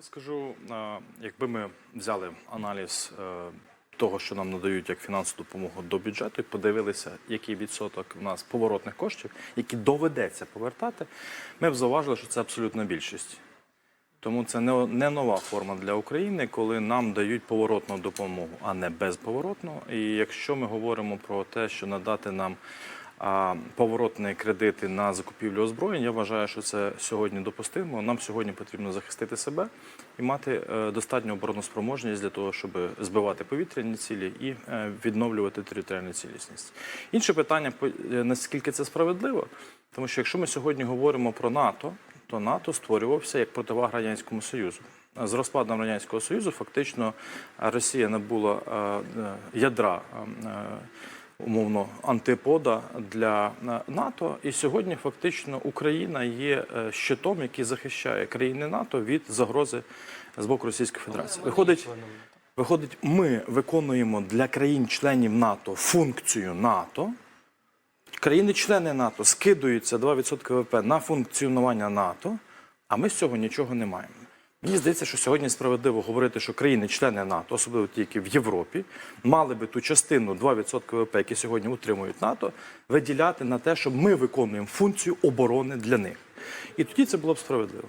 Я скажу, якби ми взяли аналіз е, того, що нам надають як фінансову допомогу до бюджету, і подивилися, який відсоток у нас поворотних коштів, які доведеться повертати, ми б зауважили, що це абсолютна більшість. Тому це не, не нова форма для України, коли нам дають поворотну допомогу, а не безповоротну. І якщо ми говоримо про те, що надати нам поворотні кредити на закупівлю озброєнь, я вважаю, що це сьогодні допустимо. Нам сьогодні потрібно захистити себе і мати е, достатню оборонну спроможність для того, щоб збивати повітряні цілі і е, відновлювати територіальну цілісність. Інше питання е, наскільки це справедливо, тому що якщо ми сьогодні говоримо про НАТО, то НАТО створювався як противага радянському союзу. З розпадом радянського союзу фактично Росія набула ядра. Умовно антипода для е, НАТО, і сьогодні фактично Україна є е, щитом, який захищає країни НАТО від загрози з боку Російської Федерації. Виходить, виходить, ми виконуємо для країн-членів НАТО функцію НАТО, країни-члени НАТО скидуються 2% ВВП на функціонування НАТО, а ми з цього нічого не маємо. Мені здається, що сьогодні справедливо говорити, що країни-члени НАТО, особливо ті, які в Європі, мали би ту частину 2% ВВП, які сьогодні утримують НАТО, виділяти на те, що ми виконуємо функцію оборони для них. І тоді це було б справедливо.